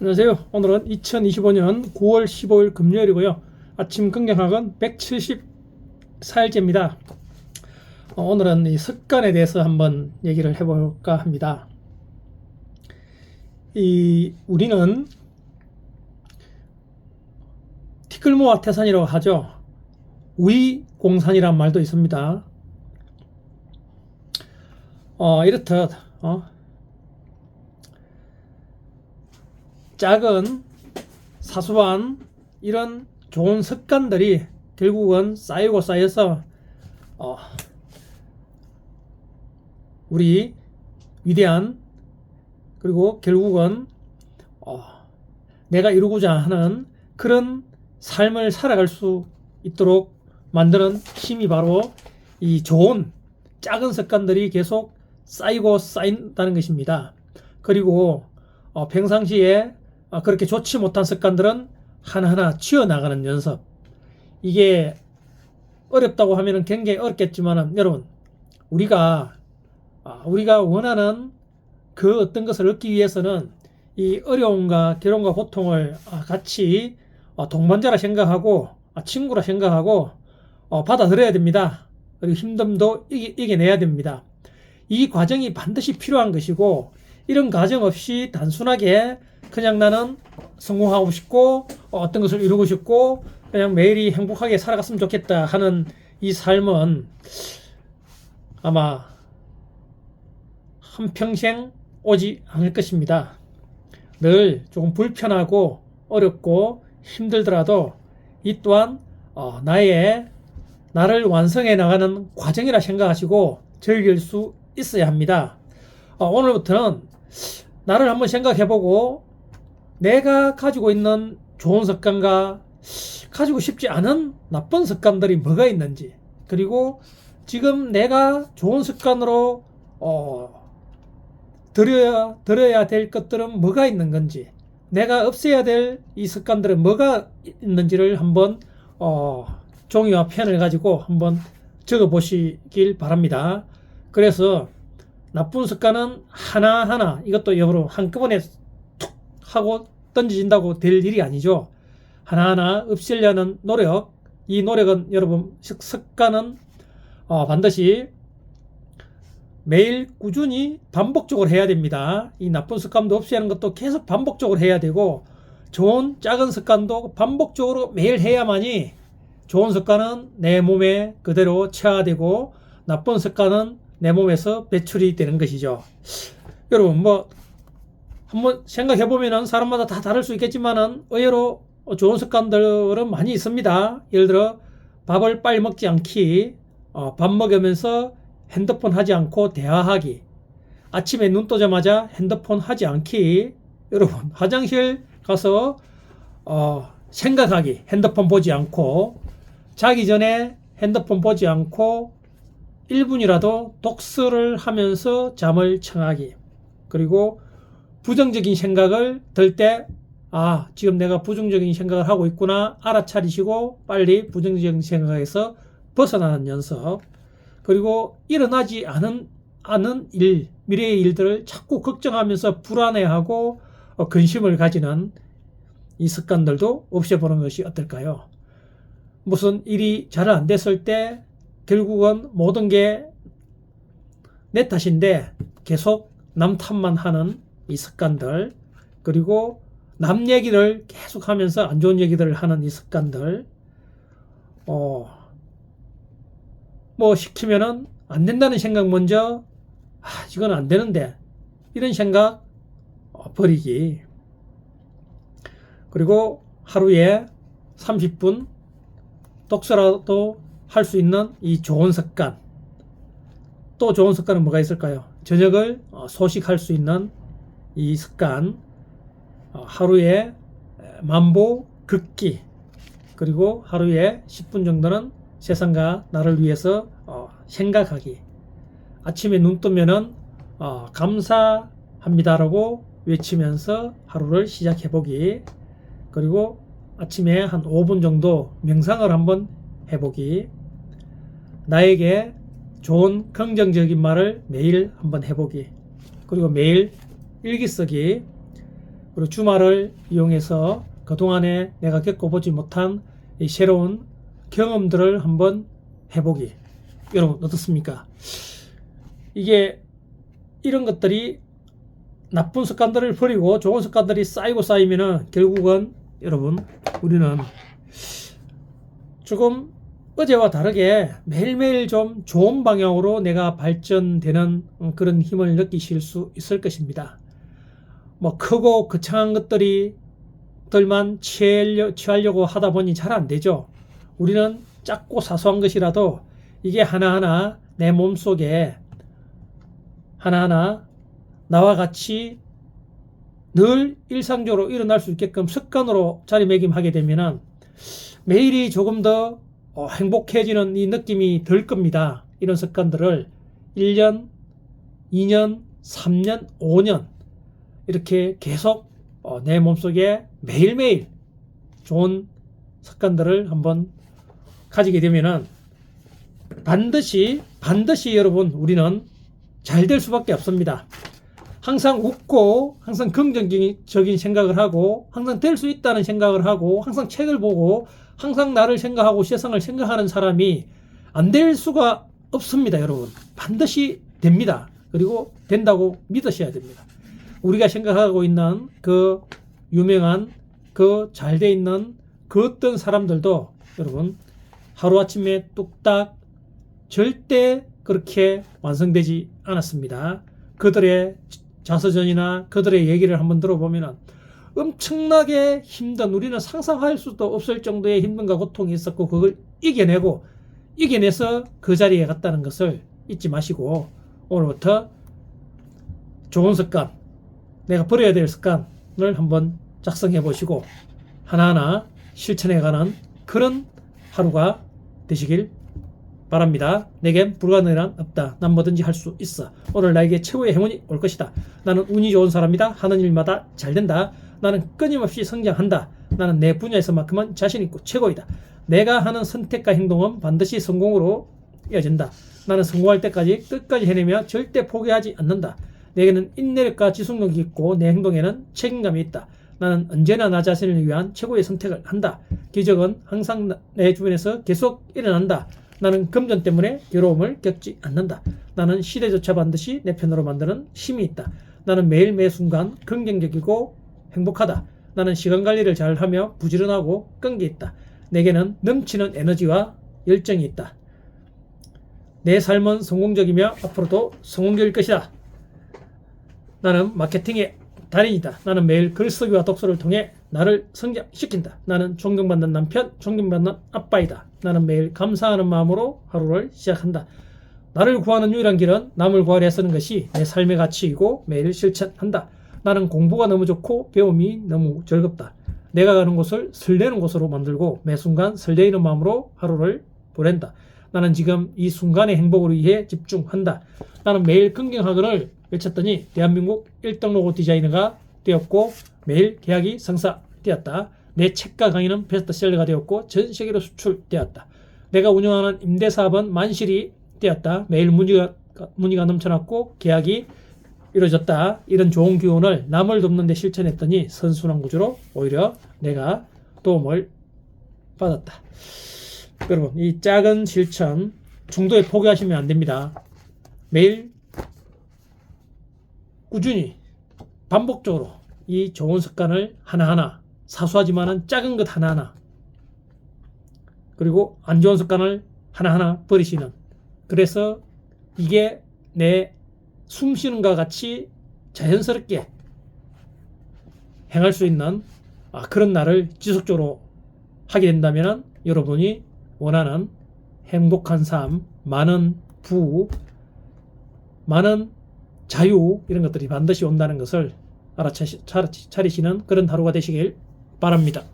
안녕하세요. 오늘은 2025년 9월 15일 금요일이고요. 아침 긍정학은 174일째입니다. 어, 오늘은 이 습관에 대해서 한번 얘기를 해볼까 합니다. 이 우리는 티끌모아 태산이라고 하죠. 위공산이란 말도 있습니다. 어, 이렇듯 어, 작은 사소한 이런 좋은 습관들이 결국은 쌓이고 쌓여서 어, 우리 위대한 그리고 결국은 어, 내가 이루고자 하는 그런 삶을 살아갈 수 있도록 만드는 힘이 바로 이 좋은 작은 습관들이 계속 쌓이고 쌓인다는 것입니다. 그리고 어, 평상시에 어, 그렇게 좋지 못한 습관들은 하나하나 치워나가는 연습. 이게 어렵다고 하면 굉장히 어렵겠지만 여러분 우리가 아, 우리가 원하는 그 어떤 것을 얻기 위해서는 이 어려움과 괴로움과 고통을 아, 같이 어, 동반자라 생각하고 아, 친구라 생각하고 어, 받아들여야 됩니다. 그리고 힘듦도 이겨내야 됩니다. 이 과정이 반드시 필요한 것이고 이런 과정 없이 단순하게 그냥 나는 성공하고 싶고 어, 어떤 것을 이루고 싶고 그냥 매일이 행복하게 살아갔으면 좋겠다 하는 이 삶은 아마 한평생 오지 않을 것입니다. 늘 조금 불편하고 어렵고 힘들더라도 이 또한 어, 나의 나를 완성해 나가는 과정이라 생각하시고 즐길 수 있어야 합니다. 어, 오늘부터는 나를 한번 생각해보고 내가 가지고 있는 좋은 습관과 가지고 싶지 않은 나쁜 습관들이 뭐가 있는지 그리고 지금 내가 좋은 습관으로 어, 들여야, 들어야 될 것들은 뭐가 있는 건지 내가 없애야 될 이 습관들은 뭐가 있는지를 한번 어, 종이와 펜을 가지고 한번 적어 보시길 바랍니다. 그래서 나쁜 습관은 하나하나 이것도 여러분 한꺼번에 툭 하고 던져진다고 될 일이 아니죠. 하나하나 없애려는 노력, 이 노력은 여러분 습- 습관은 어, 반드시 매일 꾸준히 반복적으로 해야 됩니다. 이 나쁜 습관도 없애는 것도 계속 반복적으로 해야 되고 좋은 작은 습관도 반복적으로 매일 해야만이 좋은 습관은 내 몸에 그대로 체화되고 나쁜 습관은 내 몸에서 배출이 되는 것이죠. 여러분 뭐 한번 생각해 보면은 사람마다 다 다를 수 있겠지만은 의외로 좋은 습관들은 많이 있습니다. 예를 들어 밥을 빨리 먹지 않기, 어, 밥 먹으면서 핸드폰 하지 않고 대화하기, 아침에 눈 뜨자마자 핸드폰 하지 않기, 여러분 화장실 가서 어, 생각하기, 핸드폰 보지 않고 자기 전에 핸드폰 보지 않고 1분이라도 독서를 하면서 잠을 청하기. 그리고 부정적인 생각을 들 때, 아, 지금 내가 부정적인 생각을 하고 있구나 알아차리시고 빨리 부정적인 생각에서 벗어나는 연습. 그리고 일어나지 않은, 않은 일, 미래의 일들을 자꾸 걱정하면서 불안해하고 어, 근심을 가지는 이 습관들도 없애보는 것이 어떨까요? 무슨 일이 잘 안 됐을 때 결국은 모든 게 내 탓인데 계속 남 탓만 하는 이 습관들 그리고 남 얘기를 계속 하면서 안 좋은 얘기들을 하는 이 습관들 어 뭐 시키면은 안 된다는 생각 먼저 아 이건 안 되는데 이런 생각 어, 버리기. 그리고 하루에 30분 독서라도 할 수 있는 이 좋은 습관. 또 좋은 습관은 뭐가 있을까요? 저녁을 어, 소식할 수 있는 이 습관. 어, 하루에 만보 걷기. 그리고 하루에 10분 정도는 세상과 나를 위해서 어, 생각하기. 아침에 눈 뜨면은 어, 감사합니다라고 외치면서 하루를 시작해 보기. 그리고 아침에 한 5분 정도 명상을 한번 해보기. 나에게 좋은 긍정적인 말을 매일 한번 해보기. 그리고 매일 일기 쓰기. 그리고 주말을 이용해서 그동안에 내가 겪어보지 못한 이 새로운 경험들을 한번 해보기. 여러분 어떻습니까? 이게 이런 것들이 나쁜 습관들을 버리고 좋은 습관들이 쌓이고 쌓이면은 결국은 여러분 우리는 조금 어제와 다르게 매일매일 좀 좋은 방향으로 내가 발전되는 음, 그런 힘을 느끼실 수 있을 것입니다. 뭐 크고 거창한 것들이 들만 취하려, 취하려고 하다 보니 잘 안 되죠. 우리는 작고 사소한 것이라도 이게 하나하나 내 몸속에 하나하나 나와 같이 늘 일상적으로 일어날 수 있게끔 습관으로 자리매김하게 되면은 매일이 조금 더 어, 행복해지는 이 느낌이 들 겁니다. 이런 습관들을 1년, 2년, 3년, 5년 이렇게 계속 어, 내 몸속에 매일매일 좋은 습관들을 한번 가지게 되면은 반드시 반드시 여러분 우리는 잘 될 수밖에 없습니다. 항상 웃고 항상 긍정적인 생각을 하고 항상 될 수 있다는 생각을 하고 항상 책을 보고 항상 나를 생각하고 세상을 생각하는 사람이 안 될 수가 없습니다, 여러분. 반드시 됩니다. 그리고 된다고 믿으셔야 됩니다. 우리가 생각하고 있는 그 유명한 그 잘 돼 있는 그 어떤 사람들도 여러분 하루아침에 뚝딱 절대 그렇게 완성되지 않았습니다. 그들의 자서전이나 그들의 얘기를 한번 들어보면 엄청나게 힘든 우리는 상상할 수도 없을 정도의 힘든과 고통이 있었고 그걸 이겨내고 이겨내서 그 자리에 갔다는 것을 잊지 마시고 오늘부터 좋은 습관 내가 버려야 될 습관을 한번 작성해 보시고 하나하나 실천해 가는 그런 하루가 되시길 바랍니다. 내겐 불가능한 없다. 난 뭐든지 할 수 있어. 오늘 나에게 최고의 행운이 올 것이다. 나는 운이 좋은 사람이다. 하는 일마다 잘 된다. 나는 끊임없이 성장한다. 나는 내 분야에서만큼은 자신 있고 최고이다. 내가 하는 선택과 행동은 반드시 성공으로 이어진다. 나는 성공할 때까지 끝까지 해내며 절대 포기하지 않는다. 내게는 인내력과 지속력이 있고 내 행동에는 책임감이 있다. 나는 언제나 나 자신을 위한 최고의 선택을 한다. 기적은 항상 내 주변에서 계속 일어난다. 나는 금전 때문에 괴로움을 겪지 않는다. 나는 시대조차 반드시 내 편으로 만드는 힘이 있다. 나는 매일 매 순간 긍정적이고 행복하다. 나는 시간 관리를 잘 하며 부지런하고 끈기 있다. 내게는 넘치는 에너지와 열정이 있다. 내 삶은 성공적이며 앞으로도 성공적일 것이다. 나는 마케팅의 달인이다. 나는 매일 글쓰기와 독서를 통해 나를 성장시킨다. 나는 존경받는 남편, 존경받는 아빠이다. 나는 매일 감사하는 마음으로 하루를 시작한다. 나를 구하는 유일한 길은 남을 구하려 애쓰는 것이 내 삶의 가치이고 매일 실천한다. 나는 공부가 너무 좋고 배움이 너무 즐겁다. 내가 가는 곳을 설레는 곳으로 만들고 매 순간 설레이는 마음으로 하루를 보낸다. 나는 지금 이 순간의 행복을 위해 집중한다. 나는 매일 긍정하기를 외쳤더니 대한민국 1등 로고 디자이너가 되었고 매일 계약이 성사되었다. 내 책과 강의는 베스트셀러가 되었고 전 세계로 수출되었다. 내가 운영하는 임대사업은 만실이 되었다. 매일 문의가, 문의가 넘쳐났고 계약이 이루어졌다. 이런 좋은 기운을 남을 돕는 데 실천했더니 선순환 구조로 오히려 내가 도움을 받았다. 여러분, 이 작은 실천 중도에 포기하시면 안 됩니다. 매일 꾸준히 반복적으로 이 좋은 습관을 하나하나 사소하지만은 작은 것 하나하나 그리고 안 좋은 습관을 하나하나 버리시는 그래서 이게 내 숨쉬는 것 같이 자연스럽게 행할 수 있는 아, 그런 날을 지속적으로 하게 된다면 여러분이 원하는 행복한 삶, 많은 부, 많은 자유 이런 것들이 반드시 온다는 것을 알아차리시는 그런 하루가 되시길 바랍니다.